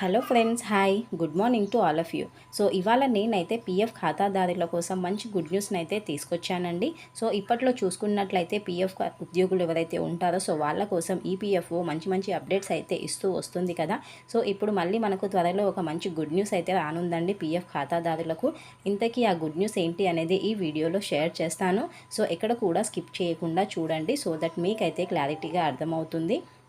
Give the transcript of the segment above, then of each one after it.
Hello friends hi good morning to all of you so ఇవాళ నేనైతే PF ఖాతాదారుల కోసం మంచి గుడ్ న్యూస్ని అయితే తీసుకొచ్చానండి. సో ఇప్పట్లో చూసుకున్నట్లయితే పీఎఫ్ ఉద్యోగులు ఎవరైతే ఉంటారో సో వాళ్ళ కోసం ఈపీఎఫ్ఓ మంచి మంచి అప్డేట్స్ అయితే ఇస్తూ వస్తుంది కదా. సో ఇప్పుడు మళ్ళీ మనకు త్వరలో ఒక మంచి గుడ్ న్యూస్ అయితే రానుందండి పీఎఫ్ ఖాతాదారులకు. ఇంతకీ ఆ గుడ్ న్యూస్ ఏంటి అనేది ఈ వీడియోలో షేర్ చేస్తాను. సో ఎక్కడ కూడా స్కిప్ చేయకుండా చూడండి సో దట్ మీకైతే క్లారిటీగా అర్థమవుతుంది.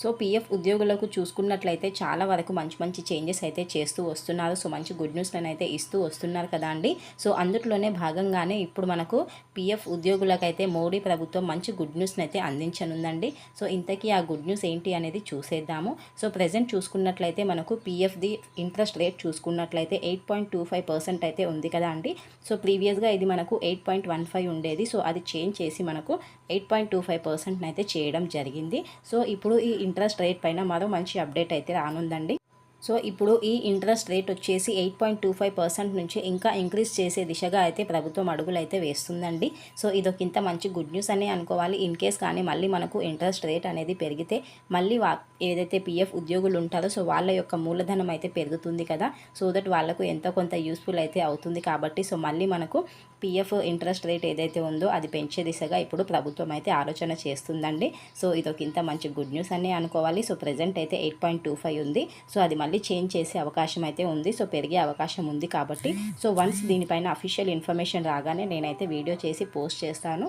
సో పీఎఫ్ ఉద్యోగులకు చూసుకున్నట్లయితే చాలా వరకు మంచి మంచి చేంజెస్ అయితే చేస్తూ వస్తున్నారు. సో మంచి గుడ్ న్యూస్లను అయితే ఇస్తూ వస్తున్నారు కదా అండి. సో అందులోనే భాగంగానే ఇప్పుడు మనకు పీఎఫ్ ఉద్యోగులకైతే మోడీ ప్రభుత్వం మంచి గుడ్ న్యూస్ని అయితే అందించనుందండి. సో ఇంతకీ ఆ గుడ్ న్యూస్ ఏంటి అనేది చూసేద్దాము. సో ప్రజెంట్ చూసుకున్నట్లయితే మనకు పీఎఫ్ది ఇంట్రెస్ట్ రేట్ చూసుకున్నట్లయితే eight point two five percent అయితే ఉంది కదా అండి. సో ప్రీవియస్గా ఇది మనకు ఎయిట్ పాయింట్ వన్ ఫైవ్ ఉండేది. సో అది చేంజ్ చేసి మనకు ఎయిట్ పాయింట్ టూ ఫైవ్ పర్సెంట్ని అయితే చేయడం జరిగింది. సో ఇప్పుడు ఈ ఇంట్రెస్ట్ రేట్ పైన మరో మంచి అప్డేట్ అయితే రానుందండి. సో ఇప్పుడు ఈ ఇంట్రెస్ట్ రేట్ వచ్చేసి eight point two five percent నుంచి ఇంకా ఇంక్రీజ్ చేసే దిశగా అయితే ప్రభుత్వం అడుగులైతే వేస్తుందండి. సో ఇదొక ఇంత మంచి గుడ్ న్యూస్ అని అనుకోవాలి. ఇన్ కేస్ కానీ మళ్ళీ మనకు ఇంట్రెస్ట్ రేట్ అనేది పెరిగితే మళ్ళీ వా ఏదైతే పిఎఫ్ ఉద్యోగులు ఉంటారో సో వాళ్ళ యొక్క మూలధనం అయితే పెరుగుతుంది కదా. సో దట్ వాళ్ళకు ఎంతో కొంత యూస్ఫుల్ అయితే అవుతుంది కాబట్టి సో మళ్ళీ మనకు పిఎఫ్ ఇంట్రెస్ట్ రేట్ ఏదైతే ఉందో అది పెంచే దిశగా ఇప్పుడు ప్రభుత్వం అయితే ఆలోచన చేస్తుందండి. సో ఇదొక ఇంత మంచి గుడ్ న్యూస్ అని అనుకోవాలి. సో ప్రజెంట్ అయితే ఎయిట్ పాయింట్ టూ ఫైవ్ ఉంది. సో అది మళ్ళీ చేంజ్ చేసే అవకాశం అయితే ఉంది. సో పెరిగే అవకాశం ఉంది కాబట్టి. సో వన్స్ దీనిపైన అఫీషియల్ ఇన్ఫర్మేషన్ రాగానే నేనైతే వీడియో చేసి పోస్ట్ చేస్తాను.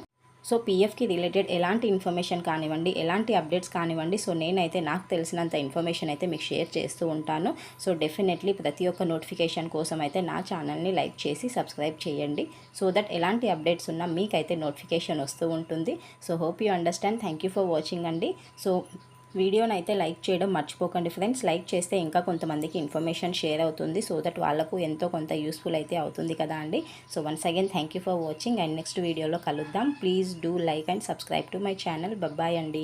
సో పీఎఫ్కి రిలేటెడ్ ఎలాంటి ఇన్ఫర్మేషన్ కానివ్వండి ఎలాంటి అప్డేట్స్ కానివ్వండి సో నేనైతే నాకు తెలిసినంత ఇన్ఫర్మేషన్ అయితే మీకు షేర్ చేస్తూ ఉంటాను. సో డెఫినెట్లీ ప్రతి ఒక్క నోటిఫికేషన్ కోసం అయితే నా ఛానల్ని లైక్ చేసి సబ్స్క్రైబ్ చేయండి. సో దట్ ఎలాంటి అప్డేట్స్ ఉన్నా మీకైతే నోటిఫికేషన్ వస్తూ ఉంటుంది. So hope you understand thank you for watching అండి. సో వీడియోని అయితే లైక్ చేయడం మర్చిపోకండి ఫ్రెండ్స్. లైక్ చేస్తే ఇంకా కొంతమందికి ఇన్ఫర్మేషన్ షేర్ అవుతుంది. సో దట్ వాళ్ళకు ఎంతో కొంత యూస్ఫుల్ అయితే అవుతుంది కదా అండి. So once again thank for watching and next వీడియోలో కలుద్దాం. Please do like and subscribe to my channel. Bye bye అండి.